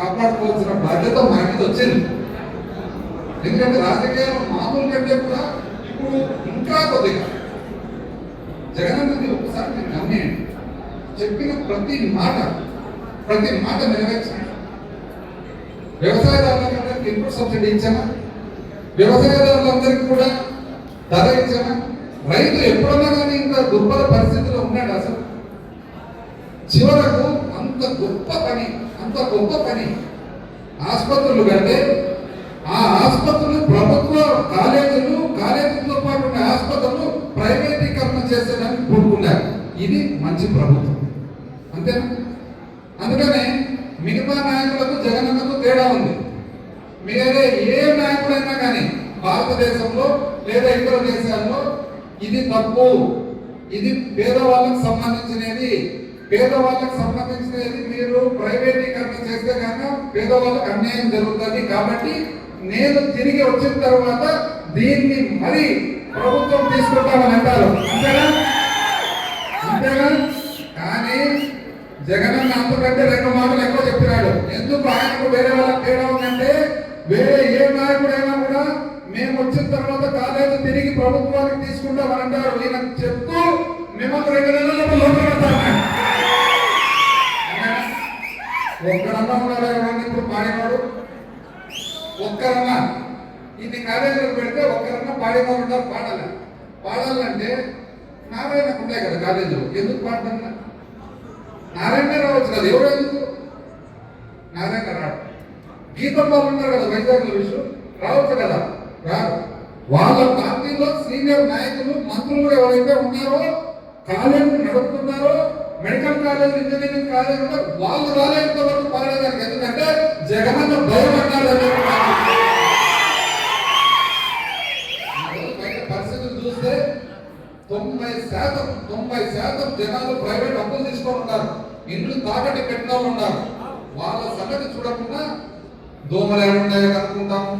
కాపాడుకోవాల్సిన బాధ్యత మా మీద వచ్చింది. ఎందుకంటే రాజకీయాలు మామూలు కంటే కూడా ఇప్పుడు ఇంకా కొద్దిగా. జగనన్నది ఒకసారి మీరు గమనియండి చెప్పిన ప్రతి మాట ప్రతి మాట నెరవేర్చండి వ్యవసాయదారులందరికీ ఇన్పుట్ సబ్సిడీ ఇచ్చామా? వ్యవసాయదారులందరికీ కూడా ధర ఇచ్చామా? రైతు ఎప్పుడన్నా కానీ ఇంకా దుర్బల పరిస్థితిలో ఉన్నాడు అసలు? చివరకు అంత గొప్ప పని అంత గొప్ప పని. ఆసుపత్రులు కంటే ఆ ఆసుపత్రులు ప్రభుత్వ కాలేజీలు కాలేజీలతో పాటు ఉన్న ఆసుపత్రులు ప్రైవేటీకరణ చేసేదానికి పూనుకున్నారు ఇది మంచి ప్రభుత్వం. అంతేనా? అందుకనే మిగతా నాయకులకు జగనన్నకు తేడా ఉంది. మీరే ఏ నాయకుడైనా కానీ భారతదేశంలో లేదా ఇతర దేశాల్లో ఇది తప్పు. ఇది పేదవాళ్ళకు సంబంధించిన పేదవాళ్ళకు సంబంధించినది మీరు ప్రైవేటీకరణ చేస్తే కనుక పేదవాళ్ళకు అన్యాయం జరుగుతుంది కాబట్టి నేను తిరిగి వచ్చిన తర్వాత దీన్ని మరి ప్రభుత్వం తీసుకుంటామని అంటారు. అంతేనా? అంతేనా? కానీ జగనన్న అంతకంటే రెండు మాటలు ఎక్కువ చెప్తున్నాడు ఎందుకు ఆయనకు వేరే వాళ్ళకి తేడా ఉందంటే వేరే ఏ నాయకుడైనా కూడా మేము వచ్చిన తర్వాత కాలేజ్ తిరిగి ప్రభుత్వానికి తీసుకుంటామని అంటారు. ఈయన చెప్తూ మిమ్మల్ని రెండు నెలల లోపల పెడతాను ఒక్కడన్నా ఉన్నాడు ఎవరన్నా ఇప్పుడు పాడేవాడు ఒక్కరన్నా. ఇన్ని కాలేజీలు పెడితే ఒక్కరన్నా పాడేవాడు ఉంటారు పాడాలి. పాడాలంటే నారాయణకు ఉన్నాయి కదా కాలేజీలు. ఎందుకు పాడతాను నారాయణ రావచ్చు కదా ఎవరు ఎందుకు? నారాయణ రాడు. గీతం వాళ్ళు ఉన్నారు కదా వైజాగ్లో విషయం రావచ్చు కదా? రాదు వాళ్ళ పార్టీలో సీనియర్ నాయకులు మంత్రులు ఎవరైతే ఉన్నారో కాలేజీ నడుపుతున్నారో మెడికల్ కాలేజ్ ఇంజనీరింగ్ కాలేజ్ వాళ్ళు రాలేంత వరకు పాడేదానికి ఎందుకంటే జగనన్న భయం అన్నాడు పరిస్థితులు చూస్తే తొంభై శాతం తొంభై శాతం జనాలు ప్రైవేట్ అప్పులు తీసుకొని ఉన్నారు ఇండ్లు తాకటి పెట్టిన వాళ్ళు ఉన్నారు. వాళ్ళ సంగతి చూడకుండా దోమలు ఏడున్నాయో కనుక్కుంటాము